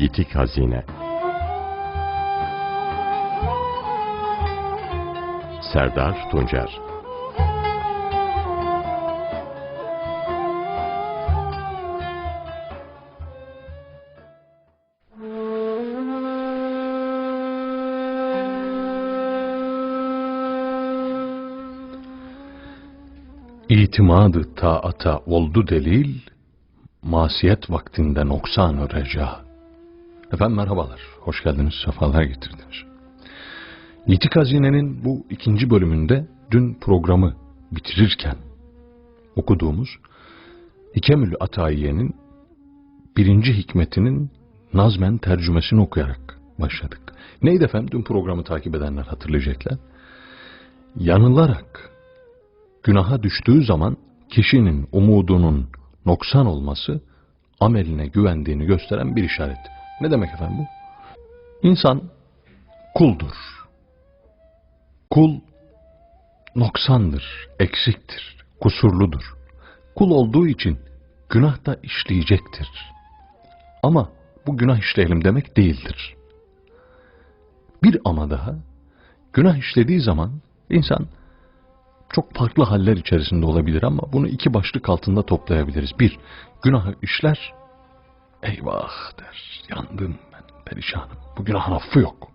Yitik Hazine Serdar Tuncer İtimadı taata oldu delil, masiyet vaktinde noksan reca. Efendim merhabalar, hoş geldiniz, sefalar getirdiniz. Yitik Hazine'nin bu ikinci bölümünde dün programı bitirirken okuduğumuz Hikemül Atayiye'nin birinci hikmetinin nazmen tercümesini okuyarak başladık. Neydi efendim dün programı takip edenler hatırlayacaklar. Yanılarak günaha düştüğü zaman kişinin umudunun noksan olması ameline güvendiğini gösteren bir işaret. Ne demek efendim bu? İnsan kuldur. Kul noksandır, eksiktir, kusurludur. Kul olduğu için günah da işleyecektir. Ama bu günah işleyelim demek değildir. Bir ama daha, günah işlediği zaman insan çok farklı haller içerisinde olabilir ama bunu iki başlık altında toplayabiliriz. Bir, günahı işler, eyvah der, yandım ben, perişanım, bu günahın affı yok.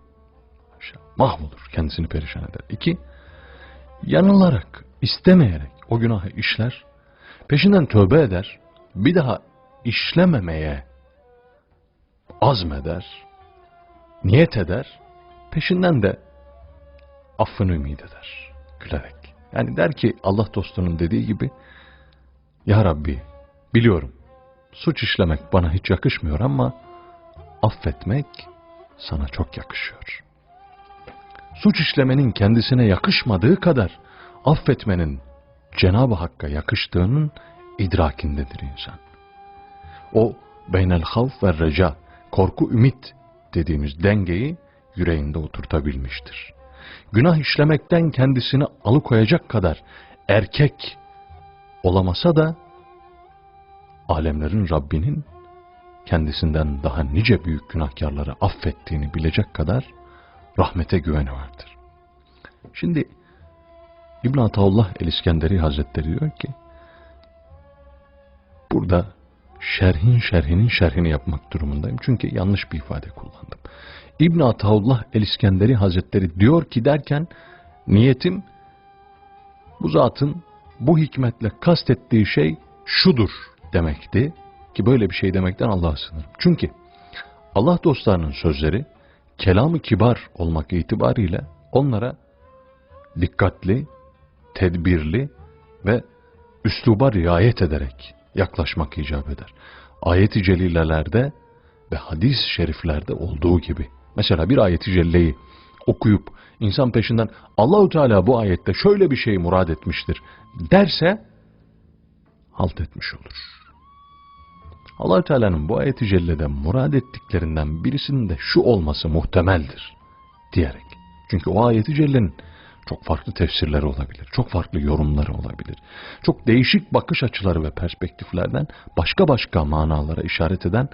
Mahvolur, kendisini perişan eder. İki, yanılarak, istemeyerek o günahı işler, peşinden tövbe eder, bir daha işlememeye azmeder, niyet eder, peşinden de affını ümit eder, gülerek. Yani der ki Allah dostunun dediği gibi Ya Rabbi biliyorum suç işlemek bana hiç yakışmıyor ama affetmek sana çok yakışıyor. Suç işlemenin kendisine yakışmadığı kadar affetmenin Cenab-ı Hakk'a yakıştığının idrakindedir insan. O beynel havf ve reca, korku ümit dediğimiz dengeyi yüreğinde oturtabilmiştir günah işlemekten kendisini alıkoyacak kadar erkek olamasa da alemlerin Rabbinin kendisinden daha nice büyük günahkarları affettiğini bilecek kadar rahmete güveni vardır. Şimdi İbn Ataullah el-İskenderi Hazretleri diyor ki burada şerhin şerhinin şerhini yapmak durumundayım. Çünkü yanlış bir ifade kullandım. İbn Ataullah el-İskenderi Hazretleri diyor ki derken niyetim bu zatın bu hikmetle kastettiği şey şudur demekti ki böyle bir şey demekten Allah'a sığınırım. Çünkü Allah dostlarının sözleri kelamı kibar olmak itibariyle onlara dikkatli, tedbirli ve üsluba riayet ederek yaklaşmak icap eder. Ayet-i celilelerde ve hadis-i şeriflerde olduğu gibi. Mesela bir ayeti celleyi okuyup insan peşinden Allahu Teala bu ayette şöyle bir şey murad etmiştir derse halt etmiş olur. Allahu Teala'nın bu ayeti cellede murad ettiklerinden birisinin de şu olması muhtemeldir diyerek. Çünkü o ayeti cellenin çok farklı tefsirleri olabilir, çok farklı yorumları olabilir. Çok değişik bakış açıları ve perspektiflerden başka başka manalara işaret eden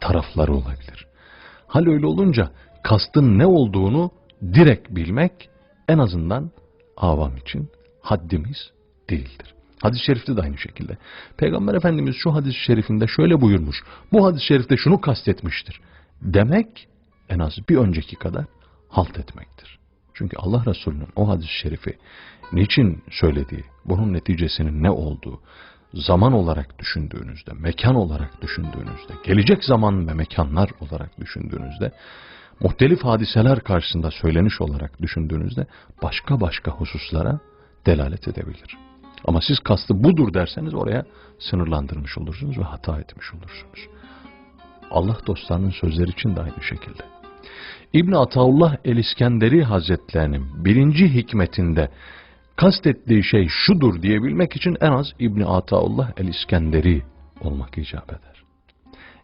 tarafları olabilir. Hal öyle olunca kastın ne olduğunu direkt bilmek en azından avam için haddimiz değildir. Hadis-i şerifte de aynı şekilde. Peygamber Efendimiz şu hadis-i şerifinde şöyle buyurmuş. Bu hadis-i şerifte şunu kastetmiştir. Demek en az bir önceki kadar halt etmektir. Çünkü Allah Resulü'nün o hadis-i şerifi niçin söylediği, bunun neticesinin ne olduğu, zaman olarak düşündüğünüzde, mekan olarak düşündüğünüzde, gelecek zaman ve mekanlar olarak düşündüğünüzde, muhtelif hadiseler karşısında söyleniş olarak düşündüğünüzde başka başka hususlara delalet edebilir. Ama siz kastı budur derseniz oraya sınırlandırmış olursunuz ve hata etmiş olursunuz. Allah dostlarının sözleri için de aynı şekilde. İbn Ataullah el-İskenderi Hazretlerinin birinci hikmetinde kastettiği şey şudur diyebilmek için en az İbn Ataullah el-İskenderi olmak icap eder.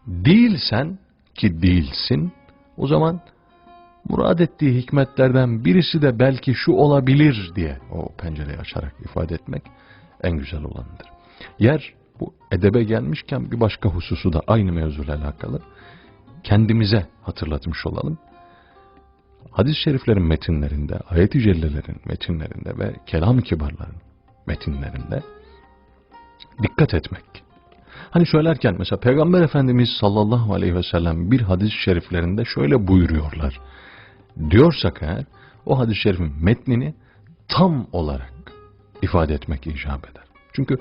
Değilsen ki değilsin o zaman murad ettiği hikmetlerden birisi de belki şu olabilir diye o pencereyi açarak ifade etmek en güzel olanıdır. Yer bu edebe gelmişken bir başka hususu da aynı mevzuyla alakalı. kendimize hatırlatmış olalım. Hadis-i şeriflerin metinlerinde, ayet-i cellelerin metinlerinde ve kelam-ı kibarların metinlerinde dikkat etmek. Hani söylerken mesela Peygamber Efendimiz sallallahu aleyhi ve sellem bir hadis-i şeriflerinde şöyle buyuruyorlar. Diyorsak eğer o hadis-i şerifin metnini tam olarak ifade etmek icap eder. Çünkü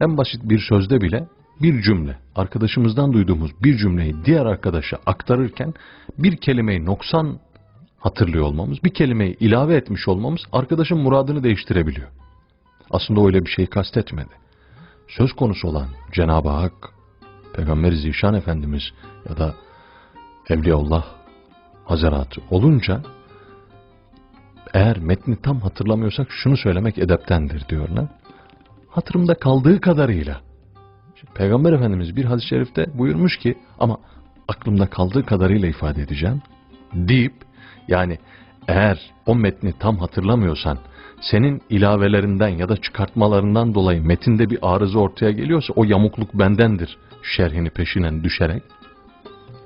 en basit bir sözde bile bir cümle, arkadaşımızdan duyduğumuz bir cümleyi diğer arkadaşa aktarırken bir kelimeyi noksan hatırlıyor olmamız, bir kelimeyi ilave etmiş olmamız arkadaşın muradını değiştirebiliyor. Aslında öyle bir şey kastetmedi. Söz konusu olan Cenab-ı Hak, Peygamber Zişan Efendimiz ya da Evliyaullah Hazaratı olunca eğer metni tam hatırlamıyorsak şunu söylemek edeptendir diyorlar. Hatırımda kaldığı kadarıyla. Peygamber Efendimiz bir hadis-i şerifte buyurmuş ki ama aklımda kaldığı kadarıyla ifade edeceğim deyip yani eğer o metni tam hatırlamıyorsan senin ilavelerinden ya da çıkartmalarından dolayı metinde bir arıza ortaya geliyorsa o yamukluk bendendir şerhini peşinen düşerek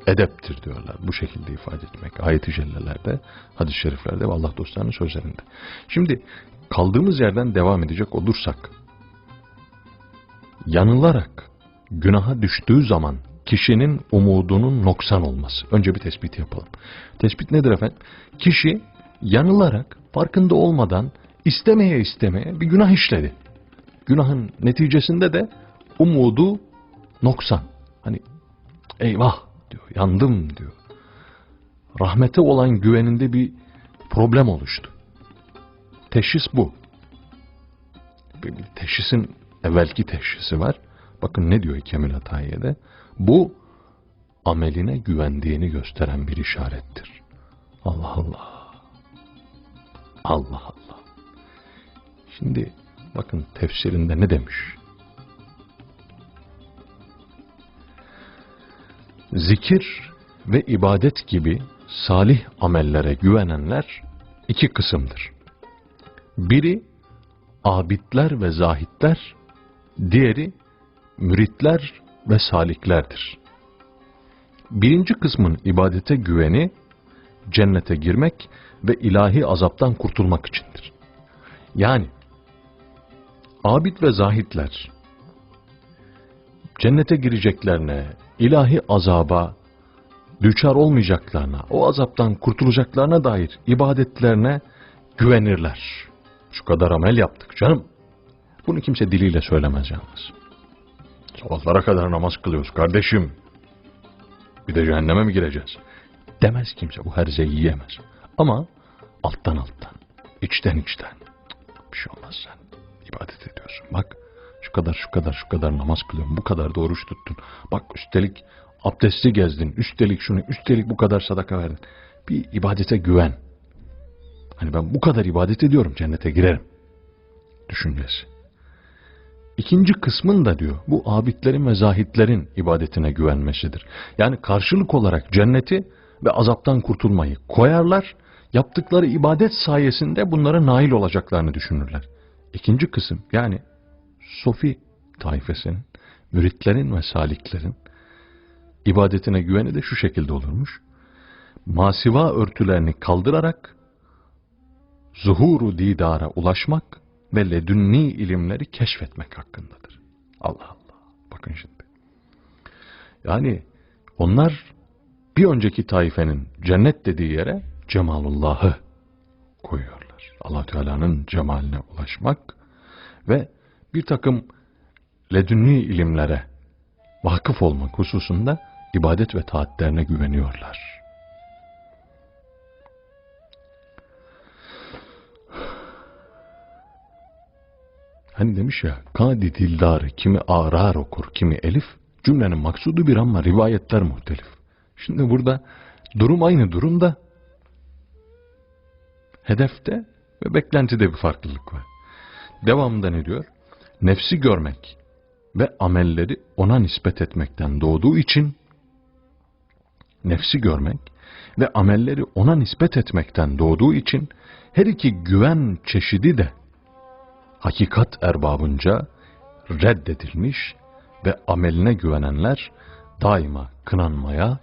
edeptir diyorlar. Bu şekilde ifade etmek. Ayet-i cellelerde, hadis-i şeriflerde ve Allah dostlarının sözlerinde. Şimdi kaldığımız yerden devam edecek olursak yanılarak günaha düştüğü zaman kişinin umudunun noksan olması. Önce bir tespit yapalım. Tespit nedir efendim? Kişi yanılarak farkında olmadan istemeye istemeye bir günah işledi. Günahın neticesinde de umudu noksan. Hani eyvah diyor, yandım diyor. Rahmete olan güveninde bir problem oluştu. Teşhis bu. Teşhisin evvelki teşhisi var. Bakın ne diyor Kemil Hatayi'de? Bu ameline güvendiğini gösteren bir işarettir. Allah Allah. Allah Allah. Şimdi bakın tefsirinde ne demiş? Zikir ve ibadet gibi salih amellere güvenenler iki kısımdır. Biri abidler ve zahitler, diğeri müritler ve saliklerdir. Birinci kısmın ibadete güveni, cennete girmek ve ilahi azaptan kurtulmak içindir. Yani, abid ve zahitler, cennete gireceklerine, ilahi azaba düçar olmayacaklarına, o azaptan kurtulacaklarına dair ibadetlerine güvenirler. Şu kadar amel yaptık canım. Bunu kimse diliyle söylemez yalnız. Sabahlara kadar namaz kılıyoruz kardeşim. Bir de cehenneme mi gireceğiz? Demez kimse. Bu herzeyi yiyemez. Ama alttan alttan, içten içten. Bir şey olmaz sen. ibadet ediyorsun. Bak şu kadar şu kadar şu kadar namaz kılıyorsun. Bu kadar da oruç tuttun. Bak üstelik abdesti gezdin. Üstelik şunu, üstelik bu kadar sadaka verdin. Bir ibadete güven. Hani ben bu kadar ibadet ediyorum cennete girerim. Düşüncesi. İkinci kısmın da diyor bu abidlerin ve zahitlerin ibadetine güvenmesidir. Yani karşılık olarak cenneti ve azaptan kurtulmayı koyarlar. Yaptıkları ibadet sayesinde bunlara nail olacaklarını düşünürler. İkinci kısım yani Sofi taifesinin, müritlerin ve saliklerin ibadetine güveni de şu şekilde olurmuş. Masiva örtülerini kaldırarak zuhuru didara ulaşmak ve ledünni ilimleri keşfetmek hakkındadır. Allah Allah. Bakın şimdi. Yani onlar bir önceki taifenin cennet dediği yere cemalullahı koyuyorlar. allah Teala'nın cemaline ulaşmak ve bir takım ledünni ilimlere vakıf olmak hususunda ibadet ve taatlerine güveniyorlar. Hani demiş ya, kadi dildarı kimi arar okur, kimi elif, cümlenin maksudu bir ama rivayetler muhtelif. Şimdi burada durum aynı durumda, hedefte ve beklentide bir farklılık var. Devamında ne diyor? Nefsi görmek ve amelleri ona nispet etmekten doğduğu için, nefsi görmek ve amelleri ona nispet etmekten doğduğu için her iki güven çeşidi de hakikat erbabınca reddedilmiş ve ameline güvenenler daima kınanmaya,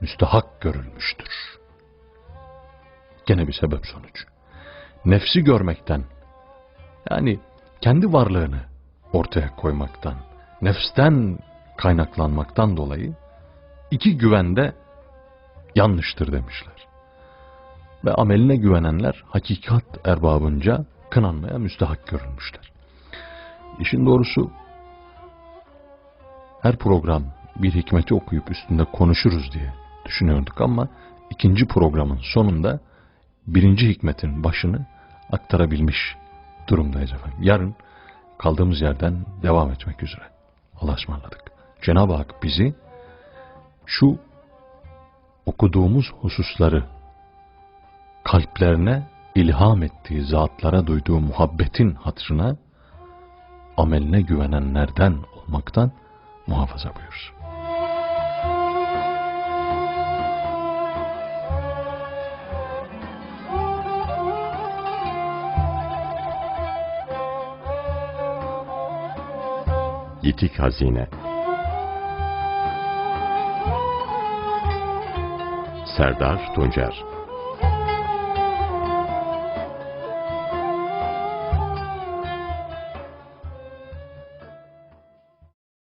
müstahak görülmüştür. Gene bir sebep sonuç. Nefsi görmekten, yani kendi varlığını ortaya koymaktan, nefsten kaynaklanmaktan dolayı iki güvende yanlıştır demişler. Ve ameline güvenenler hakikat erbabınca kınanmaya müstahak görülmüşler. İşin doğrusu her program bir hikmeti okuyup üstünde konuşuruz diye düşünüyorduk ama ikinci programın sonunda birinci hikmetin başını aktarabilmiş durumdayız efendim. Yarın kaldığımız yerden devam etmek üzere. Allah'a ısmarladık. Cenab-ı Hak bizi şu okuduğumuz hususları kalplerine ilham ettiği zatlara duyduğu muhabbetin hatırına ameline güvenenlerden olmaktan muhafaza buyursun. Yitik Hazine. Serdar Tuncer